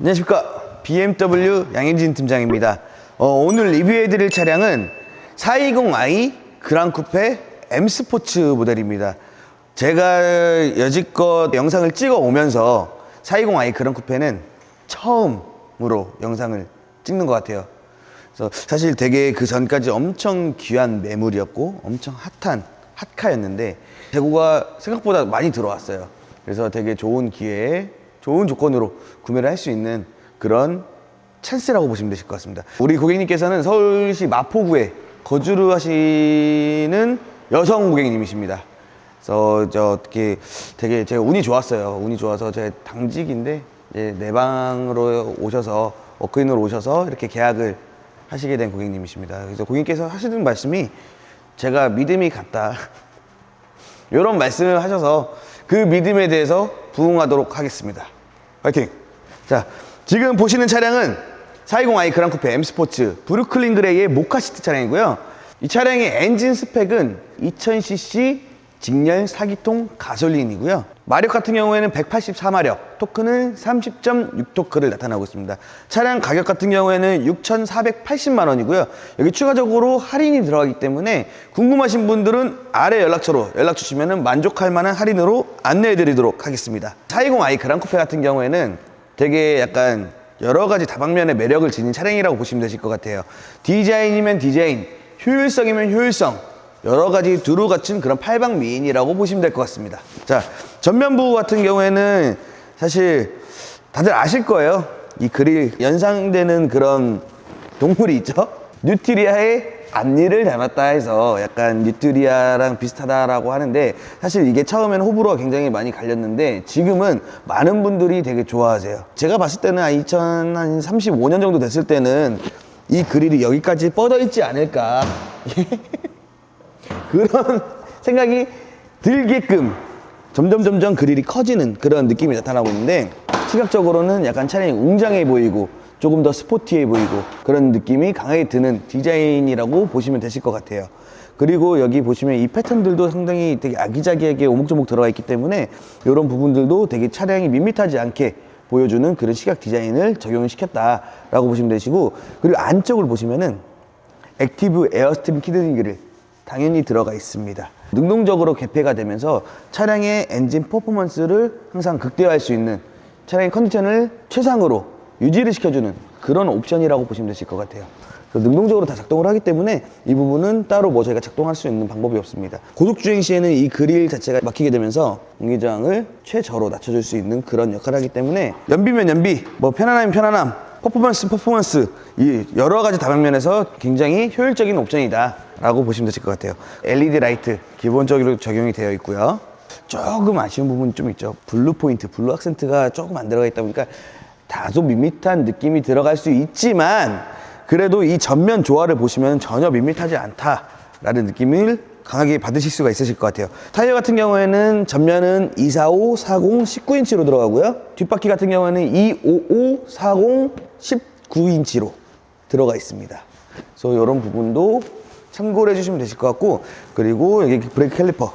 안녕하십니까. BMW 양현진 팀장입니다. 어, 오늘 리뷰해드릴 차량은 420i 그랑쿠페 M 스포츠 모델입니다. 제가 여지껏 영상을 찍어 오면서 420i 그랑쿠페는 처음으로 영상을 찍는 것 같아요. 그래서 사실 되게 그 전까지 엄청 귀한 매물이었고 엄청 핫한 핫카였는데 재고가 생각보다 많이 들어왔어요. 그래서 되게 좋은 기회에 좋은 조건으로 구매를 할 수 있는 그런 찬스라고 보시면 되실 것 같습니다. 우리 고객님께서는 서울시 마포구에 거주를 하시는 여성 고객님이십니다. 그래서 저 어떻게 되게 제가 운이 좋았어요. 운이 좋아서 제 당직인데 이제 내 방으로 오셔서 워크인으로 오셔서 이렇게 계약을 하시게 된 고객님이십니다. 그래서 고객님께서 하시는 말씀이 제가 믿음이 갔다. 이런 말씀을 하셔서 그 믿음에 대해서 부응하도록 하겠습니다. 파이팅! 자, 지금 보시는 차량은 420i 그랑쿠페 M 스포츠 브루클린 그레이의 모카 시트 차량이고요. 이 차량의 엔진 스펙은 2000cc 직렬 4기통 가솔린이고요. 마력 같은 경우에는 184마력, 토크는 30.6토크를 나타나고 있습니다. 차량 가격 같은 경우에는 6,480만 원이고요. 여기 추가적으로 할인이 들어가기 때문에 궁금하신 분들은 아래 연락처로 연락 주시면 만족할 만한 할인으로 안내해 드리도록 하겠습니다. 420i 그랑쿠페 같은 경우에는 되게 약간 여러 가지 다방면의 매력을 지닌 차량이라고 보시면 되실 것 같아요. 디자인이면 디자인, 효율성이면 효율성, 여러 가지 두루 갖춘 그런 팔방 미인이라고 보시면 될 것 같습니다. 자, 전면부 같은 경우에는 사실 다들 아실 거예요. 이 그릴 연상되는 그런 동물이 있죠. 뉴트리아의 앞니를 닮았다 해서 약간 뉴트리아랑 비슷하다라고 하는데 사실 이게 처음에는 호불호가 굉장히 많이 갈렸는데 지금은 많은 분들이 되게 좋아하세요. 제가 봤을 때는 한 2035년 정도 됐을 때는 이 그릴이 여기까지 뻗어 있지 않을까. 그런 생각이 들게끔 점점 점점 그릴이 커지는 그런 느낌이 나타나고 있는데 시각적으로는 약간 차량이 웅장해 보이고 조금 더 스포티해 보이고 그런 느낌이 강하게 드는 디자인이라고 보시면 되실 것 같아요. 그리고 여기 보시면 이 패턴들도 상당히 되게 아기자기하게 오목조목 들어가 있기 때문에 이런 부분들도 되게 차량이 밋밋하지 않게 보여주는 그런 시각 디자인을 적용을 시켰다라고 보시면 되시고 그리고 안쪽을 보시면은 액티브 에어스트림 키드링 그릴 당연히 들어가 있습니다. 능동적으로 개폐가 되면서 차량의 엔진 퍼포먼스를 항상 극대화할 수 있는 차량의 컨디션을 최상으로 유지를 시켜주는 그런 옵션이라고 보시면 되실 것 같아요. 능동적으로 다 작동을 하기 때문에 이 부분은 따로 뭐 저희가 작동할 수 있는 방법이 없습니다. 고속 주행 시에는 이 그릴 자체가 막히게 되면서 공기저항을 최저로 낮춰줄 수 있는 그런 역할을 하기 때문에 연비면 연비, 뭐 편안하면 편안함, 퍼포먼스 퍼포먼스 이 여러 가지 다방면에서 굉장히 효율적인 옵션이다 라고 보시면 되실 것 같아요 LED 라이트 기본적으로 적용이 되어 있고요 조금 아쉬운 부분이 좀 있죠 블루 포인트 블루 악센트가 조금 안 들어가 있다 보니까 다소 밋밋한 느낌이 들어갈 수 있지만 그래도 이 전면 조화를 보시면 전혀 밋밋하지 않다라는 느낌을 강하게 받으실 수가 있으실 것 같아요. 타이어 같은 경우에는 전면은 245, 40, 19인치로 들어가고요. 뒷바퀴 같은 경우에는 255, 40, 19인치로 들어가 있습니다. 그래서 이런 부분도 참고를 해주시면 되실 것 같고 그리고 여기 브레이크 캘리퍼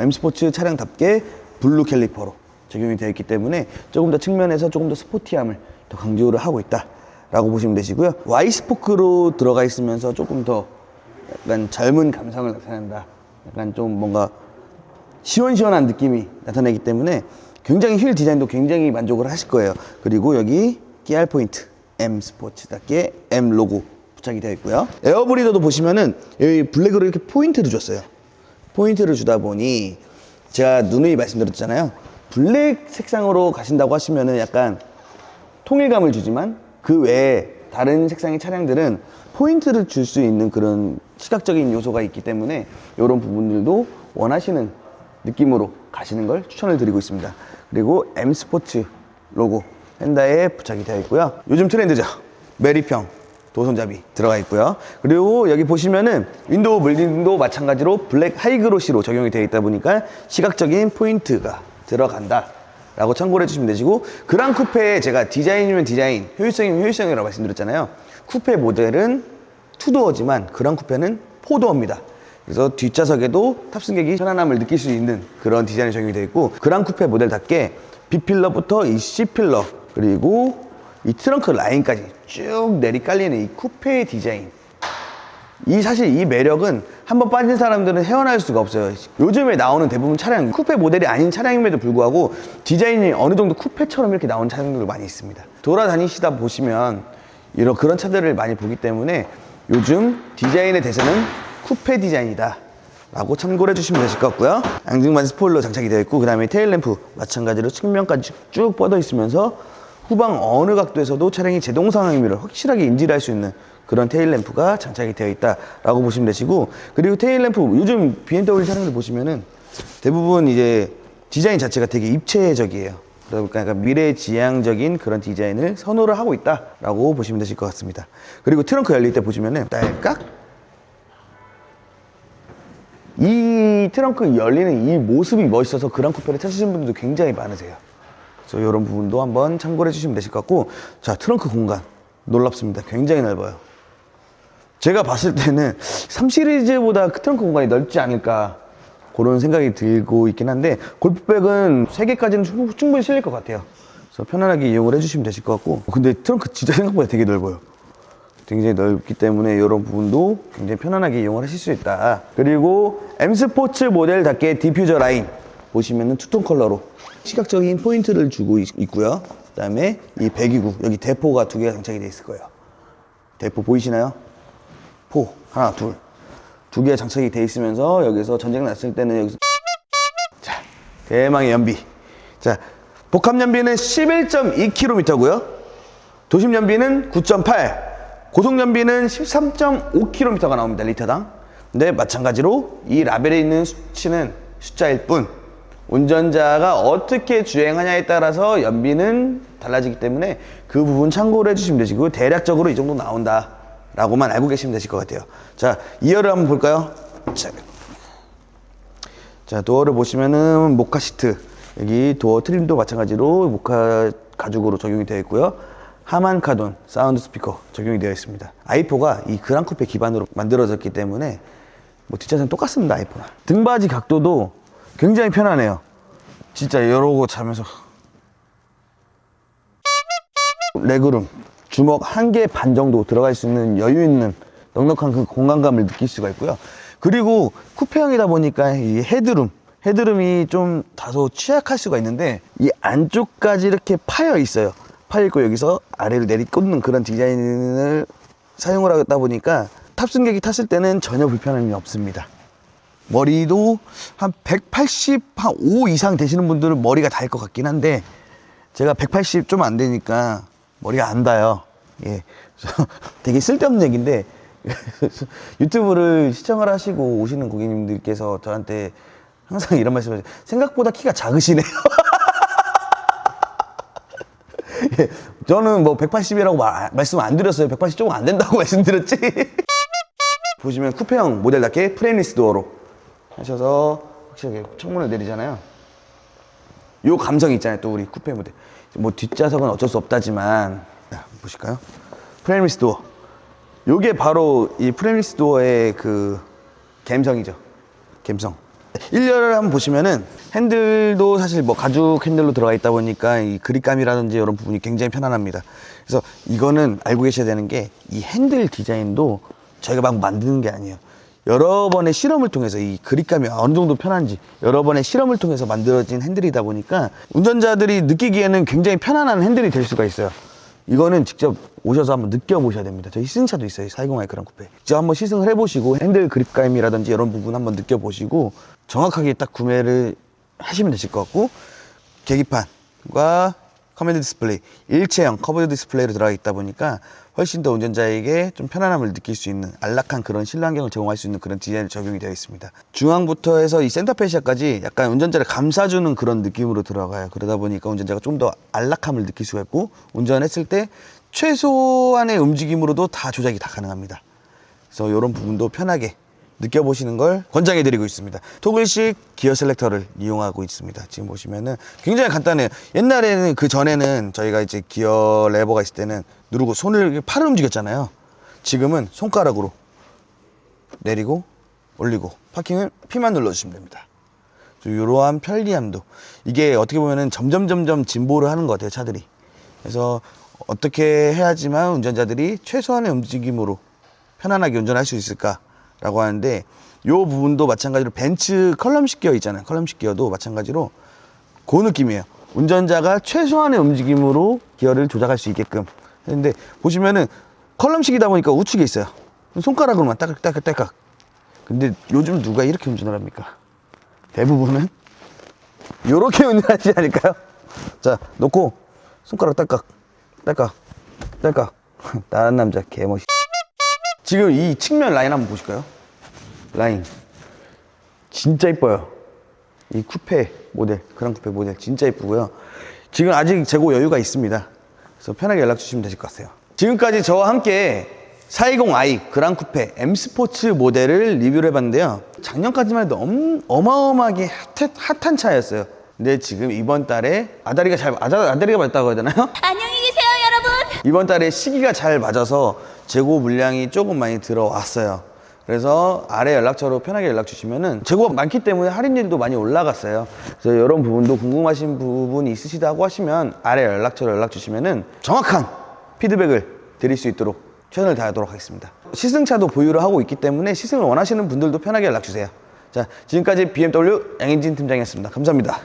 M 스포츠 차량답게 블루 캘리퍼로 적용이 되어 있기 때문에 조금 더 측면에서 조금 더 스포티함을 더 강조를 하고 있다라고 보시면 되시고요. Y 스포크로 들어가 있으면서 조금 더 약간 젊은 감성을 나타낸다. 약간 좀 뭔가 시원시원한 느낌이 나타나기 때문에 굉장히 휠 디자인도 굉장히 만족을 하실 거예요. 그리고 여기 끼알 포인트 M 스포츠답게 M 로고 부착이 되어 있고요. 에어브리더도 보시면은 여기 블랙으로 이렇게 포인트를 줬어요. 포인트를 주다 보니 제가 누누이 말씀드렸잖아요. 블랙 색상으로 가신다고 하시면은 약간 통일감을 주지만 그 외에 다른 색상의 차량들은 포인트를 줄 수 있는 그런 시각적인 요소가 있기 때문에 이런 부분들도 원하시는 느낌으로 가시는 걸 추천을 드리고 있습니다. 그리고 M 스포츠 로고 펜다에 부착이 되어 있고요. 요즘 트렌드죠. 메리평 도손잡이 들어가 있고요. 그리고 여기 보시면은 윈도우 물링도 마찬가지로 블랙 하이그로시로 적용이 되어 있다 보니까 시각적인 포인트가 들어간다. 라고 참고를 해주시면 되시고 그랑 쿠페에 제가 디자인이면 디자인, 효율성이면 효율성이라고 말씀드렸잖아요. 쿠페 모델은 투도어지만 그랑 쿠페는 포도어입니다. 그래서 뒷좌석에도 탑승객이 편안함을 느낄 수 있는 그런 디자인이 적용이 되어 있고 그랑 쿠페 모델답게 B필러부터 이 C필러 그리고 이 트렁크 라인까지 쭉 내리 깔리는 이 쿠페 디자인. 이 사실 이 매력은 한번 빠진 사람들은 헤어날 수가 없어요. 요즘에 나오는 대부분 차량 쿠페 모델이 아닌 차량임에도 불구하고 디자인이 어느 정도 쿠페처럼 이렇게 나오는 차량들도 많이 있습니다. 돌아다니시다 보시면 이런 그런 차들을 많이 보기 때문에 요즘 디자인의 대세는 쿠페 디자인이다. 라고 참고를 해주시면 되실 것 같고요. 앙증만 스포일러 장착이 되어 있고 그 다음에 테일램프 마찬가지로 측면까지 쭉 뻗어 있으면서 후방 어느 각도에서도 차량이 제동 상황임을 확실하게 인지를 할 수 있는 그런 테일 램프가 장착이 되어 있다라고 보시면 되시고 그리고 테일 램프 요즘 BMW 차량들 보시면은 대부분 이제 디자인 자체가 되게 입체적이에요. 그러다 보니까 약간 미래지향적인 그런 디자인을 선호를 하고 있다라고 보시면 되실 것 같습니다. 그리고 트렁크 열릴 때 보시면은 딸깍 이 트렁크 열리는 이 모습이 멋있어서 그랑 쿠페를 찾으시는 분들도 굉장히 많으세요. 그래서 이런 부분도 한번 참고를 해주시면 되실 것 같고, 자, 트렁크 공간. 놀랍습니다. 굉장히 넓어요. 제가 봤을 때는 3 시리즈보다 그 트렁크 공간이 넓지 않을까. 그런 생각이 들고 있긴 한데, 골프백은 3개까지는 충분- 충분히 실릴 것 같아요. 그래서 편안하게 이용을 해주시면 되실 것 같고, 근데 트렁크 진짜 생각보다 되게 넓어요. 굉장히 넓기 때문에 이런 부분도 굉장히 편안하게 이용을 하실 수 있다. 그리고 M 스포츠 모델답게 디퓨저 라인 보시면은 투톤 컬러로 시각적인 포인트를 주고 있, 있고요. 그다음에 이 배기구 여기 대포가 두 개가 장착이 되어 있을 거예요. 대포 보이시나요? 포 하나 둘 두 개가 장착이 되어 있으면서 여기서 전쟁 났을 때는 여기서 자 대망의 연비 자 복합 연비는 11.2km고요. 도심 연비는 9.8, 고속 연비는 13.5km가 나옵니다. 리터당. 근데 마찬가지로 이 라벨에 있는 수치는 숫자일 뿐 운전자가 어떻게 주행하냐에 따라서 연비는 달라지기 때문에 그 부분 참고를 해주시면 되시고 대략적으로 이 정도 나온다 라고만 알고 계시면 되실 것 같아요. 자, 2열을 한번 볼까요? 자, 자, 도어를 보시면은 모카 시트. 여기 도어 트림도 마찬가지로 모카 가죽으로 적용이 되어 있고요. 하만 카돈 사운드 스피커 적용이 되어 있습니다. i4가 이 그랑 쿠페 기반으로 만들어졌기 때문에 뭐 뒷좌석은 똑같습니다. i4랑. 등받이 각도도 굉장히 편하네요. 진짜 이러고 자면서 레그룸 주먹 한 개 반 정도 들어갈 수 있는 여유 있는 넉넉한 그 공간감을 느낄 수가 있고요. 그리고 쿠페형이다 보니까 이 헤드룸 헤드룸이 좀 다소 취약할 수가 있는데 이 안쪽까지 이렇게 파여 있어요. 파여 있고 여기서 아래를 내리꽂는 그런 디자인을 사용을 하다 보니까 탑승객이 탔을 때는 전혀 불편함이 없습니다. 머리도 한 185 이상 되시는 분들은 머리가 닿을 것 같긴 한데 제가 180 좀 안 되니까 머리가 안 닿아요. 예. 되게 쓸데없는 얘기인데 유튜브를 시청을 하시고 오시는 고객님들께서 저한테 항상 이런 말씀을 하세요. 생각보다 키가 작으시네요. 예, 저는 뭐 180이라고 말씀 안 드렸어요. 180 조금 안 된다고 말씀드렸지. 보시면 쿠페형 모델답게 프레임리스 도어로 하셔서 확실하게 창문을 내리잖아요. 요 감성 있잖아요. 또 우리 쿠페 모델. 뭐 뒷좌석은 어쩔 수 없다지만 자, 보실까요? 프레임리스 도어. 요게 바로 이 프레임리스 도어의 그 감성이죠. 감성. 1열을 한번 보시면은 핸들도 사실 뭐 가죽 핸들로 들어가 있다 보니까 이 그립감이라든지 이런 부분이 굉장히 편안합니다. 그래서 이거는 알고 계셔야 되는 게 이 핸들 디자인도 저희가 막 만드는 게 아니에요. 여러 번의 실험을 통해서 이 그립감이 어느 정도 편한지 여러 번의 실험을 통해서 만들어진 핸들이다 보니까 운전자들이 느끼기에는 굉장히 편안한 핸들이 될 수가 있어요. 이거는 직접 오셔서 한번 느껴보셔야 됩니다. 저희 시승차도 있어요. 420i 그랑 쿠페. 직접 한번 시승을 해보시고 핸들 그립감이라든지 이런 부분 한번 느껴보시고 정확하게 딱 구매를 하시면 되실 것 같고 계기판과 커맨드 디스플레이 일체형 커버드 디스플레이로 들어가 있다 보니까 훨씬 더 운전자에게 좀 편안함을 느낄 수 있는 안락한 그런 실내 환경을 제공할 수 있는 그런 디자인이 적용이 되어 있습니다. 중앙부터 해서 이 센터페시아까지 약간 운전자를 감싸주는 그런 느낌으로 들어가요. 그러다 보니까 운전자가 좀 더 안락함을 느낄 수가 있고 운전했을 때 최소한의 움직임으로도 다 조작이 다 가능합니다. 그래서 이런 부분도 편하게 느껴보시는 걸 권장해 드리고 있습니다. 토글식 기어 셀렉터를 이용하고 있습니다. 지금 보시면은 굉장히 간단해요. 옛날에는 그 전에는 저희가 이제 기어 레버가 있을 때는 누르고 손을 팔을 움직였잖아요. 지금은 손가락으로 내리고 올리고 파킹을 P만 눌러주시면 됩니다. 이러한 편리함도 이게 어떻게 보면은 점점 점점 진보를 하는 것 같아요 차들이 그래서 어떻게 해야지만 운전자들이 최소한의 움직임으로 편안하게 운전할 수 있을까 라고 하는데 이 부분도 마찬가지로 벤츠 컬럼식 기어 있잖아요. 컬럼식 기어도 마찬가지로 그 느낌이에요. 운전자가 최소한의 움직임으로 기어를 조작할 수 있게끔. 근데 보시면은 컬럼식이다 보니까 우측에 있어요. 손가락으로만 따깍따깍따깍. 근데 요즘 누가 이렇게 운전을 합니까? 대부분은 요렇게 운전하지 않을까요? 자, 놓고 손가락 딸깍, 딸깍, 딸깍. 다른 남자 개멋이. 지금 이 측면 라인 한번 보실까요? 라인. 진짜 이뻐요. 이 쿠페 모델, 그랑 쿠페 모델 진짜 이쁘고요. 지금 아직 재고 여유가 있습니다. 그래서 편하게 연락 주시면 되실 것 같아요. 지금까지 저와 함께 420i 그랑 쿠페 M 스포츠 모델을 리뷰를 해봤는데요. 작년까지만 해도 엄, 어마어마하게 핫한, 핫한 차였어요. 근데 지금 이번 달에 아다리가 잘 아다, 아다리가 맞다고 해야 되나요? 여러분. 이번 달에 시기가 잘 맞아서 재고 물량이 조금 많이 들어왔어요. 그래서 아래 연락처로 편하게 연락 주시면은 재고가 많기 때문에 할인율도 많이 올라갔어요. 그래서 이런 부분도 궁금하신 부분이 있으시다고 하시면 아래 연락처로 연락 주시면은 정확한 피드백을 드릴 수 있도록 최선을 다하도록 하겠습니다. 시승차도 보유를 하고 있기 때문에 시승을 원하시는 분들도 편하게 연락 주세요. 자, 지금까지 BMW 양현진 팀장이었습니다. 감사합니다.